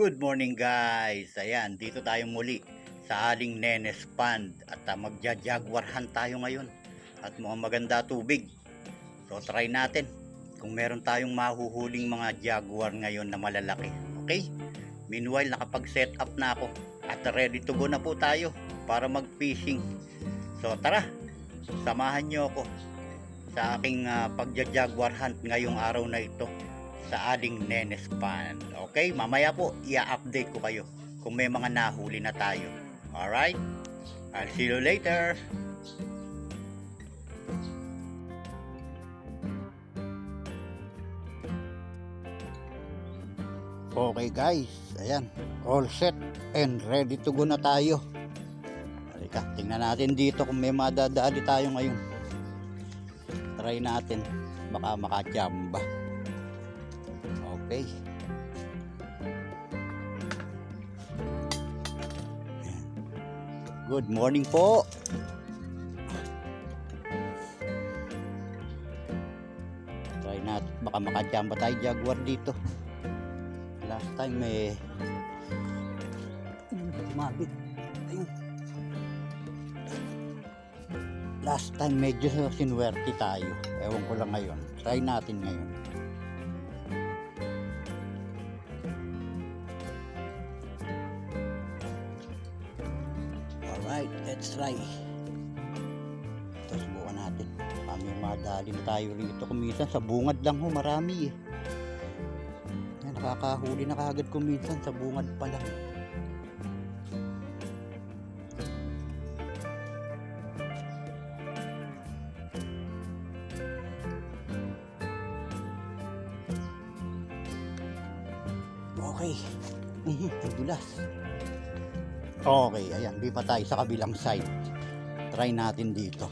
Good morning guys! Ayan, dito tayo muli sa aling Nenes Pond at uh, magja-jaguarhan tayo ngayon at mukhang maganda tubig. So try natin kung meron tayong mahuhuling mga jaguar ngayon na malalaki. Okay? Meanwhile, nakapag-set up na ako at ready to go na po tayo para mag-fishing. So tara, samahan nyo ako sa aking uh, pagja-jaguar hunt ngayong araw na ito sa aling Nenes Pond. Okay, mamaya po i-update ko kayo kung may mga nahuli na tayo. Alright? I'll see you later. Okay guys, ayan, all set and ready to go na tayo. Halika, tingnan natin dito kung may madadali tayo ngayon. Try natin, baka makachamba. Okay. Good morning po. Try natin. Baka makachamba tayo jaguar dito. Last time may Mabit. Ayun. Last time medyo sinwerte tayo. Ewan ko lang ngayon. Try natin ngayon. Alright, let's try. Ito, subukan natin. Kami madali na tayo rito. Kuminsan sa bungad lang ho, marami eh. Nakakahuli na kagad kuminsan sa bungad pa lang. Pa tayo sa kabilang side. Try natin dito.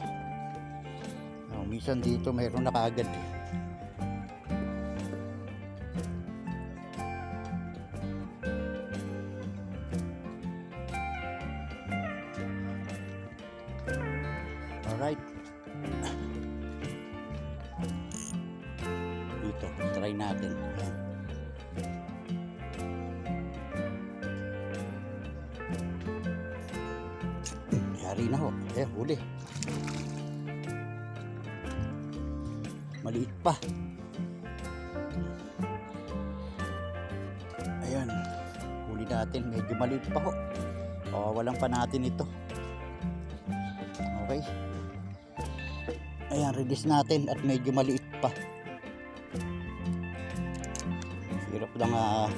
Oh, minsan dito mayroon na kaagad eh. Alright. Dito, try natin. Ayan. Huli. Maliit pa. Ayan. Huli natin. Medyo maliit pa ho. Kawawalan pa natin ito. Okay. Ayan, release natin at medyo maliit pa. Hirap lang ah.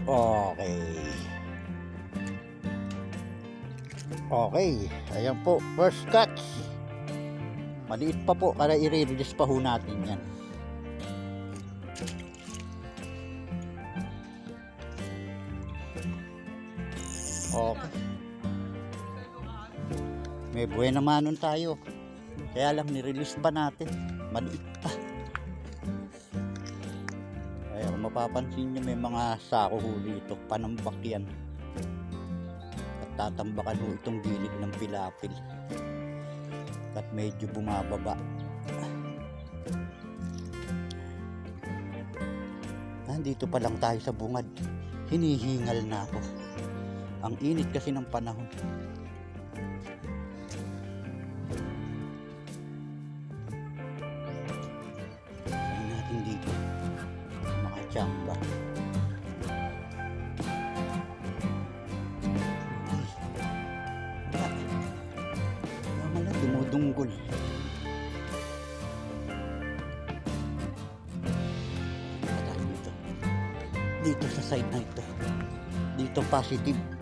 Okay. Okay. Ayan po. First catch. Maliit pa po. Para i-release pa ho natin yan. Okay. May buena manon tayo. Kaya lang nirelease pa natin. Maliit pa. Kaya mapapansin nyo may mga sako huli ito, panambak yan. At tatambakan ho itong gilid ng pilapil. At medyo bumababa. Nandito pa lang tayo sa bungad. Hinihingal na ako. Ang init kasi ng panahon. Positive.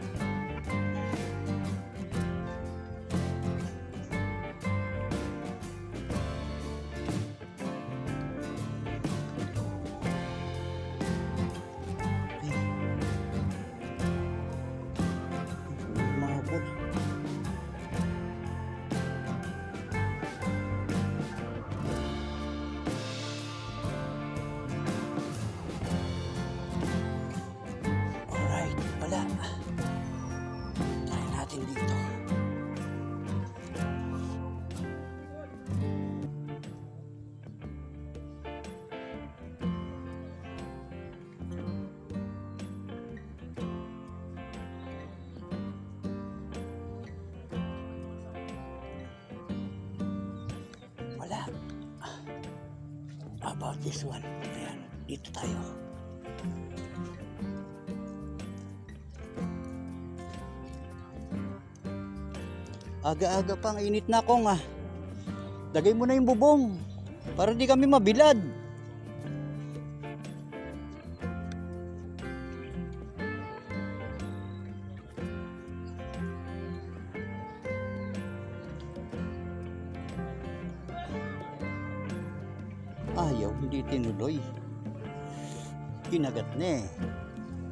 This one? Ayan, dito tayo. Aga-aga pang init na kong ah. Lagay mo na yung bubong para di kami mabilad. Na eh.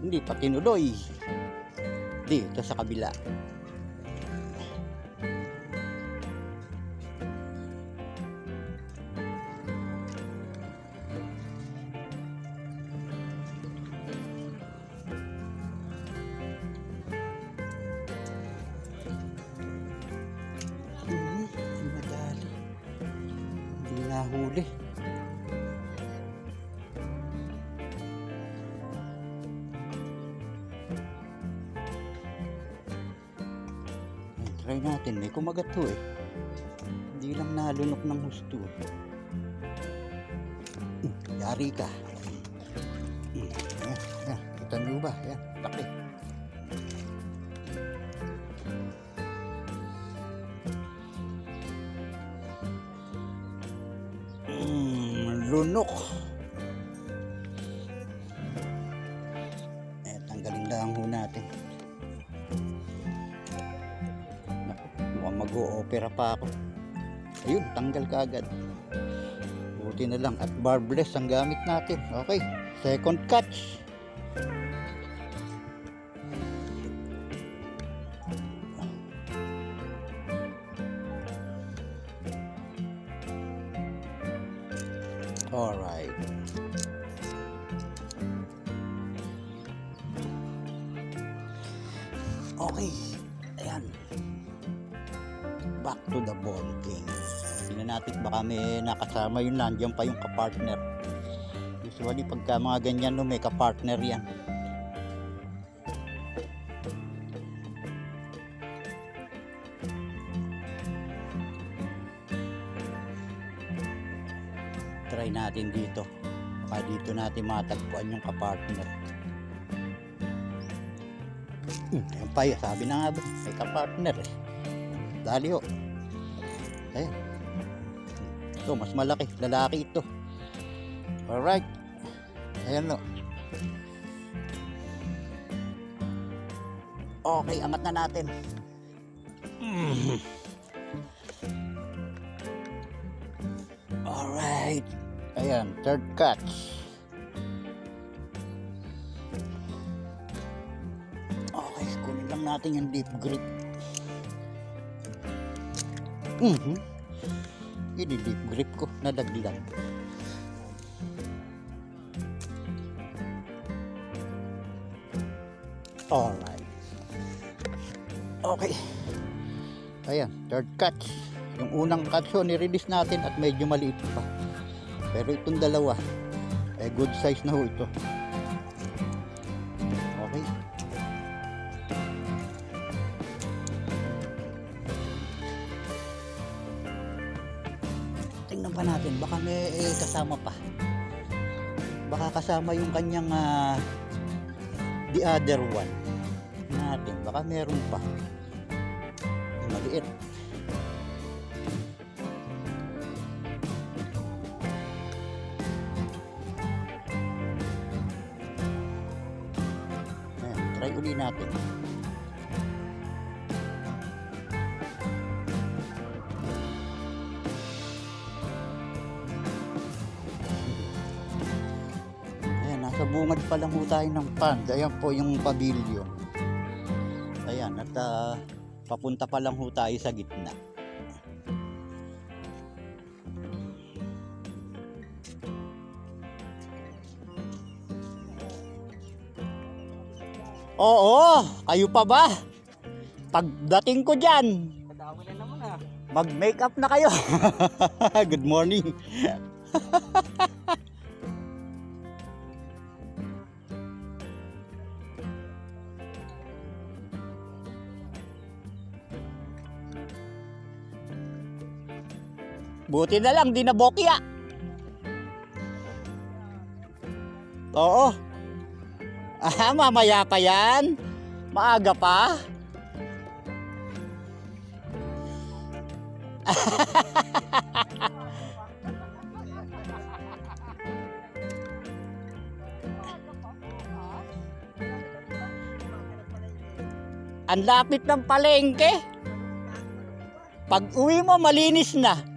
Hindi pa tinuloy. Dito sa kabila. Hmm, hindi madali. Hindi. Try natin. May kumagat to eh. Hindi lang nalunok ng husto. Hmm, Yari ka. Hmm, Ayan, ayan. Kita niyo ba? Ayan, laki. Pa ako. Ayun, tanggal ka agad. Buti na lang at barbless ang gamit natin. Okay, second catch. May nakasama yun nandiyan pa yung kapartner. Usually pagka mga ganyan no, may kapartner yan. Try natin dito. Baka dito natin matagpuan yung kapartner. Hmm, ayun pa yun. Sabi na nga ba, may kapartner eh. Dali ho. Ayun. Ito, mas malaki. Lalaki ito. Alright. Ayan o. Okay, angat na natin. Mm. Alright. Ayan, third catch. Okay, kunin lang natin yung deep grip. Mhm. Yun deep grip ko, nadaglag. Alright. Okay. Ayan, third catch. Yung unang catch ho, nirelease natin at medyo maliit pa. Pero itong dalawa, eh good size na ho ito. Kasama yung kanyang ah, the other one natin. Baka meron pa. Maliit. Ayan, try uli natin. Bungad pa lang po tayo ng pond. Ayan po yung pavilion. Ayan, at ah, papunta pa lang ho tayo sa gitna. Oo, kayo pa ba? Pagdating ko dyan, ah. mag-makeup na kayo. Good morning. Buti na lang, di na bokya. Oo. Ah, mamaya pa yan. Maaga pa. Ang lapit ng palengke. Pag uwi mo, malinis na.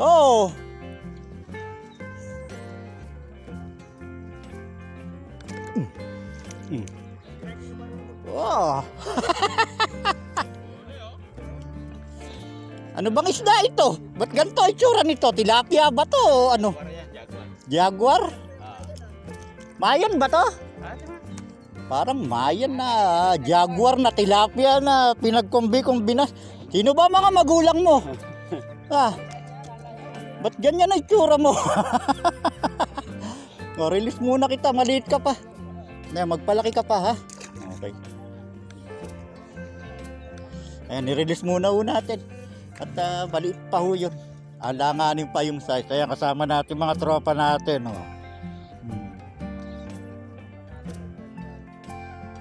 Oo. Mm. Wow. ano bang isda ito? Ba't ganito itsura nito? Tilapia ba to? o Ano? Jaguar? Mayan ba to? Parang mayan na jaguar na tilapia na pinagkombi-kombinas. Sino ba mga magulang mo? ah, ba't ganyan na itsura mo? o, release muna kita, maliit ka pa. Na, magpalaki ka pa ha. Okay. Ayan, nirelease muna ho natin. At ah, maliit pa ho yun. Alanganin pa yung size. Kaya kasama natin mga tropa natin. Oh. Hmm.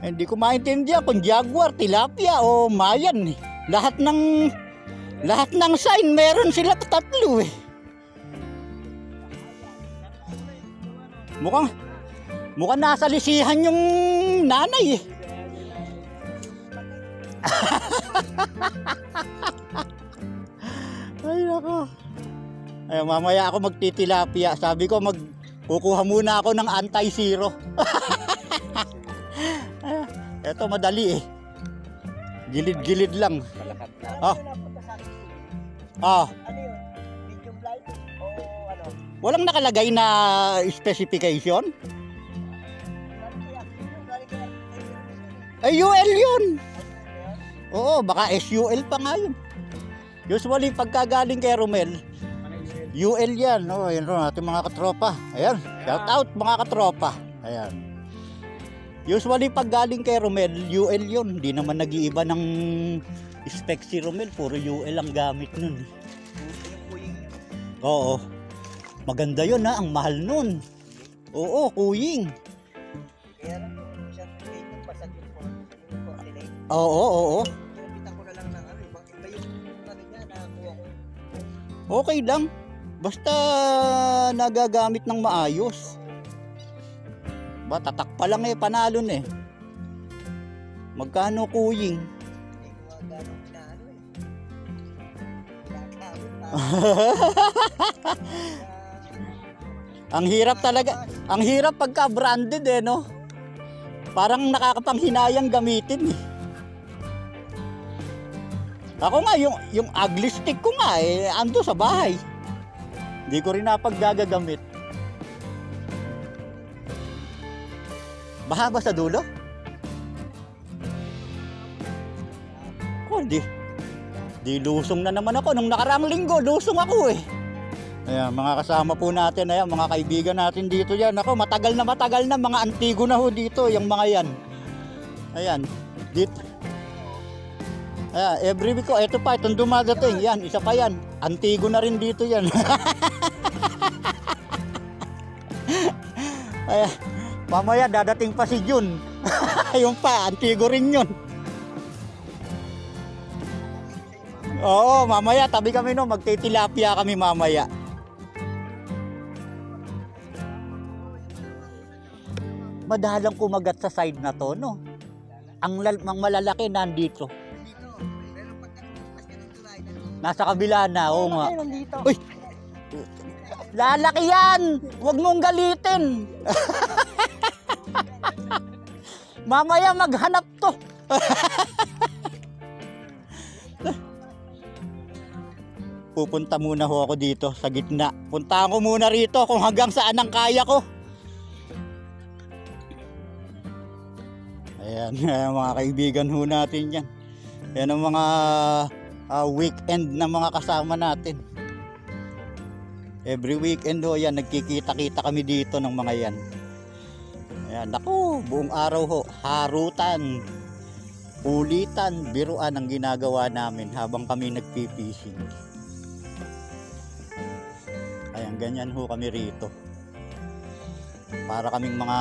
Hindi ko maintindihan kung jaguar, tilapia o mayan. eh. Lahat ng lahat ng sign meron sila tatlo eh. Mukhang mukhang nasa lisihan yung nanay eh. Ay nako. Ay mamaya ako magtitilapia. Sabi ko mag kukuha muna ako ng anti-zero. Ito madali eh. Gilid-gilid lang. Malakat na. Walang nakalagay na specification? Ay, UL yun. Oo, baka SUL pa nga yun. Usually, pagka galing kay Romel, UL yan. Oh, yun rin ating mga katropa. Ayan, shout out mga katropa. Ayan. Usually, pag galing kay Romel, UL yun. Hindi naman nag-iiba ng spec si Romel. Puro UL ang gamit nun. Oo. Maganda yun ha, ang mahal nun. Oo, kuying. Oo, oo, oo. Ano. Ano. Okay lang. Basta nagagamit ng maayos. Ba, tatak pa lang eh, panalo na eh. Magkano kuying? Ang hirap talaga. Ang hirap pagka branded eh, no? Parang nakakapanghinayang gamitin eh. Ako nga, yung, yung ugly stick ko nga eh, ando sa bahay. Hindi ko rin napaggagamit. Baha ba sa dulo? Oh, di. Di lusong na naman ako. Nung nakaraang linggo, lusong ako eh. Ayan, mga kasama po natin, ayan, mga kaibigan natin dito yan. Ako, matagal na matagal na, mga antigo na ho dito, yung mga yan. Ayan, dito. Ayan, every week ko, eto pa, itong dumadating, yan, isa pa yan. Antigo na rin dito yan. ayan, mamaya dadating pa si Jun. yung pa, antigo rin yun. Oo, mamaya, tabi kami no, magtitilapia kami mamaya. Madalang kumagat sa side na to, no? Ang, lal- ang malalaki nandito. Nasa kabila na, oo nga. Uy! Lalaki yan! Huwag mong galitin! Mamaya maghanap to. Pupunta muna ho ako dito sa gitna. Puntahan ko muna rito kung hanggang saan ang kaya ko. Ayan, ayan, mga kaibigan ho natin yan. Yan ang mga ah, weekend na mga kasama natin. Every weekend ho, yan, nagkikita-kita kami dito ng mga yan. Ayan, naku, buong araw ho, harutan, ulitan, biruan ang ginagawa namin habang kami nagpipishing. Ayan, ganyan ho kami rito. Para kaming mga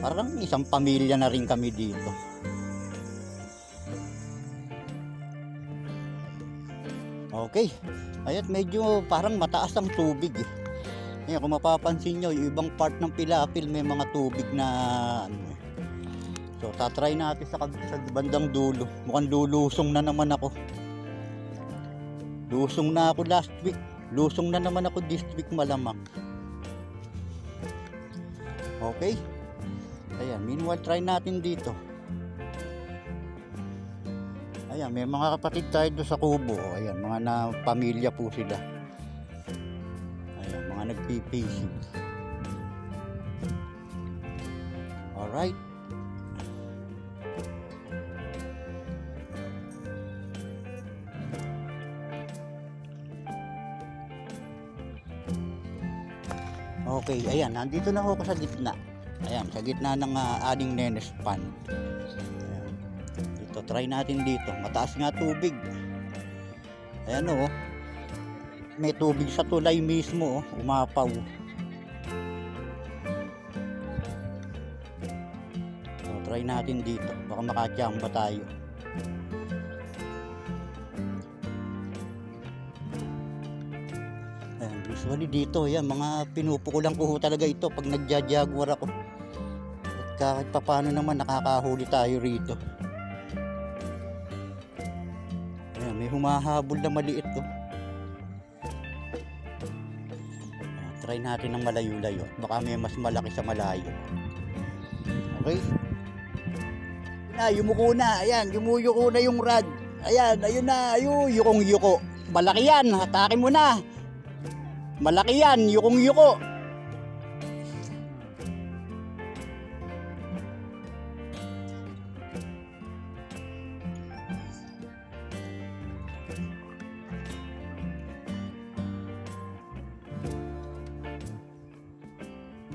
parang isang pamilya na rin kami dito. Okay. Ayat medyo parang mataas ang tubig eh. Ayan, kung mapapansin nyo, yung ibang part ng Pilapil may mga tubig na ano eh. So, tatry natin sa, sa bandang dulo. Mukhang lulusong na naman ako. Lusong na ako last week. Lusong na naman ako this week malamang. Okay. Ayan, meanwhile try natin dito. Ayan, may mga kapatid tayo doon sa kubo. Ayan, mga na pamilya po sila. Ayan, mga nagpipishing. Alright. Okay, ayan, nandito na ako sa gitna. Ayan, sa gitna ng uh, aling nenes pan. Ayan. Dito, try natin dito. Mataas nga tubig. Ayan o. May tubig sa tulay mismo, oh. umapaw. So, try natin dito. Baka makachamba tayo. Ayan, usually dito, yan, mga pinupukulan ko talaga ito pag nagja-jaguar ako. At kahit papano naman nakakahuli tayo rito. Ayan, may humahabol na maliit to. Ayan, try natin ng malayo-layo. Baka may mas malaki sa malayo. Okay? Na, yumuko na. Ayan, yumuyuko na yung rod. Ayan, ayun na. Ayun, yukong yuko. Malaki yan. Hatakin mo na. Malaki yan, yukong yuko.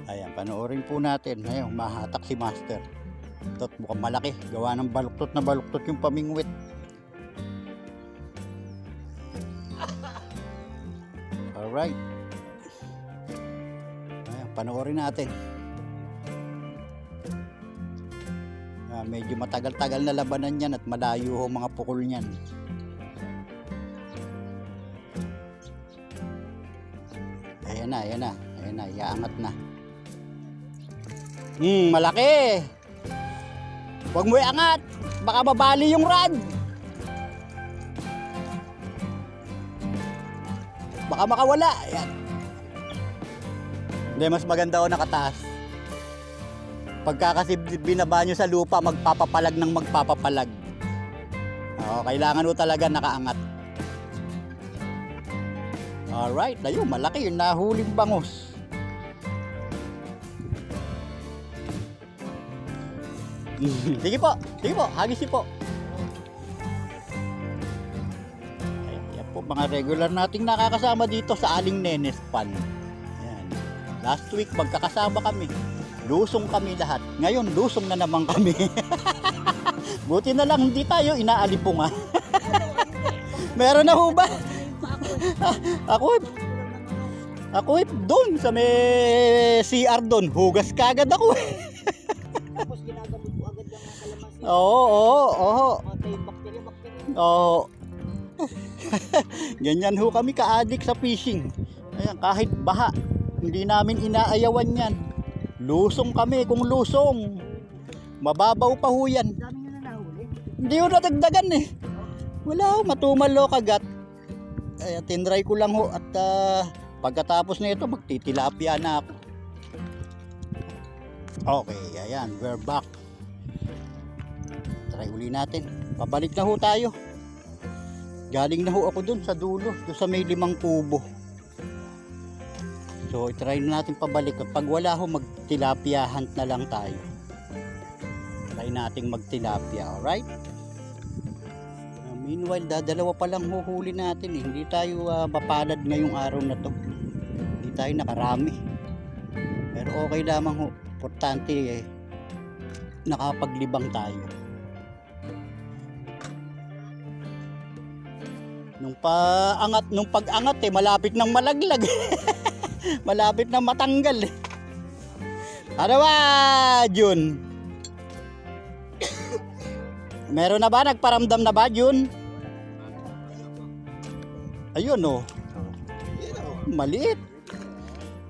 Ayan, panoorin po natin. Ayan, mahatak si Master. Ito, mukhang malaki. Gawa ng baluktot na baluktot yung pamingwit. Alright. Panoorin natin. Ah, medyo matagal-tagal na labanan yan at malayo ho mga pukol niyan. Ayan na, ayan na. Ayan na, iaangat na. Hmm, malaki! Huwag mo iangat! Baka mabali yung rod! Baka makawala. Ayan. Hindi, mas maganda o nakataas. Pagka kasi binaba nyo sa lupa, magpapapalag ng magpapapalag. Oo, kailangan mo talaga nakaangat. Alright, ayun, malaki yung nahuling bangos. sige po, sige po, hagis po. Ayan, yan po, mga regular nating nakakasama dito sa Aling Nenes Pan. Last week, magkakasama kami. Lusong kami lahat. Ngayon, lusong na naman kami. Buti na lang hindi tayo inaalipunga. Meron na ho ba? ako, ako eh, doon sa may CR doon, hugas kagad ako. Tapos ginagamot po agad yung mga kalamansi. oo, oo, oo. Matay bakterya, bakterya. Oo. Ganyan ho kami ka-addict sa fishing. Ayan, kahit baha, hindi namin inaayawan yan. Lusong kami kung lusong. Mababaw pa ho yan. Hindi ho natagdagan eh. Wala ho, matumal ho kagat. Ay, tinry ko lang ho at ah, pagkatapos na ito, magtitilapia na ako. Okay, ayan, we're back. Try uli natin. Pabalik na ho tayo. Galing na ho ako dun sa dulo, dun sa may limang kubo. So, try na natin pabalik. Pag wala ho, magtilapia hunt na lang tayo. Try nating magtilapia, alright? Uh, meanwhile, dadalawa pa lang huhuli natin. Eh. Hindi tayo ah, mapalad ngayong araw na to. Hindi tayo nakarami. Pero okay lamang ho. Importante eh, nakapaglibang tayo. Nung paangat, nung pag-angat eh, malapit nang malaglag. malapit nang matanggal eh. Ano ba, Jun? Meron na ba? Nagparamdam na ba, Jun? Ayun, oh. Maliit.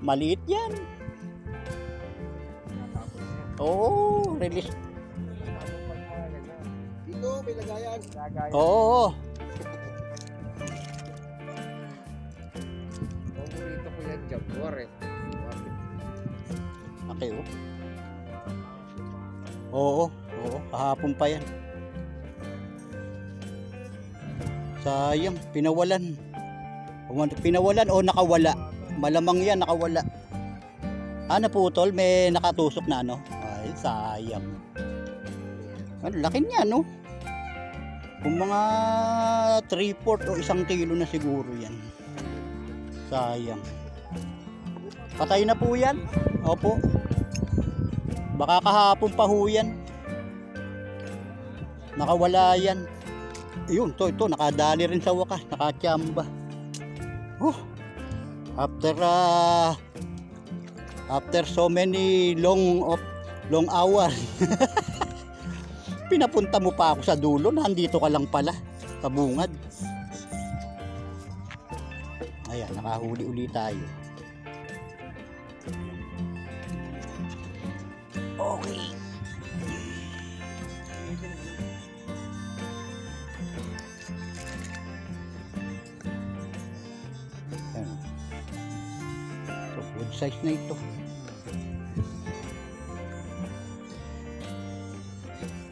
Maliit yan. Oo, release. Dito. Lagayan. Oo. Paborito ko Jaguar eh. Okay, oh. Oo, oo. Kahapon pa yan. Sayang, pinawalan. Pinawalan o nakawala. Malamang yan, nakawala. Ah, naputol. May nakatusok na, ano? Ay, sayang. Ang laki niya, no? Kung mga 3-4 o isang kilo na siguro yan. Sayang. Patay na po yan. Opo. Baka kahapon pa ho yan. Nakawala yan. Yun, to, ito, nakadali rin sa wakas. Nakachamba. Oh, after uh, after so many long of long hours pinapunta mo pa ako sa dulo nandito ka lang pala sa bungad ayan nakahuli uli tayo Okay. Ayan. Ito, good size na ito.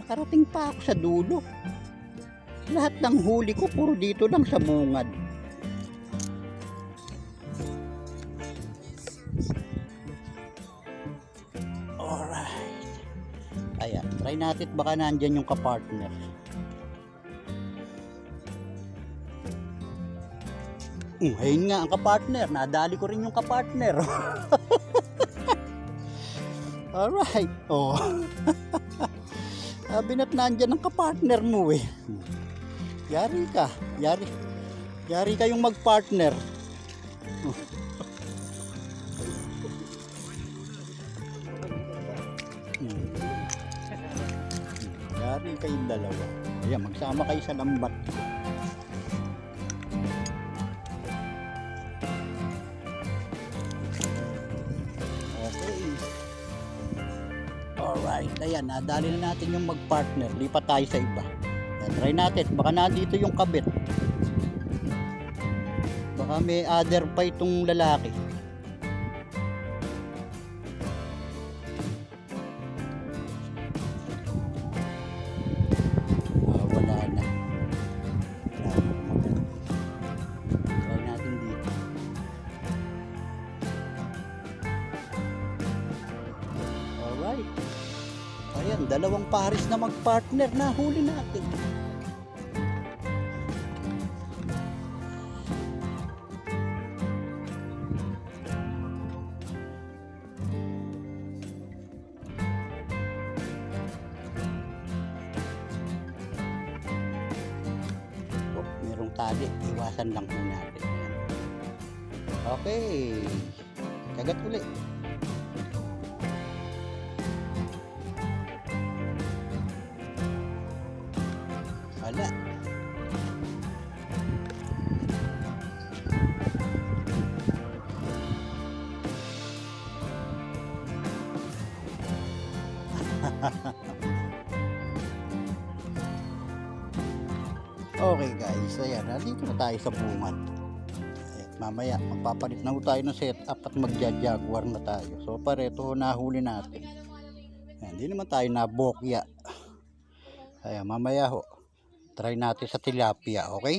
Nakarating pa ako sa dulo. Lahat ng huli ko puro dito lang sa bungad. Natin baka nandyan yung kapartner. Mm, ayun nga ang kapartner. Nadali ko rin yung kapartner. Alright. Oh. Sabi na't nandyan ang kapartner mo eh. Yari ka. Yari. Yari kayong magpartner. Hmm. Kayong dalawa. Ayan, magsama kayo sa lambat. Okay. Alright, ayan, nadali na natin yung mag-partner. Lipat tayo sa iba. Ayan, try natin. Baka nandito yung kabit. Baka may other pa itong lalaki. Pares na huli natin. Oh, merong tali. Iwasan lang po natin. Okay. Kagat ulit. Tayo sa bungan. Ayan, mamaya, magpapalit na tayo ng setup at magja-jaguar na tayo. So pareto nahuli natin. Hindi naman tayo nabokya. Ayan, mamaya ho. Try natin sa tilapia, okay?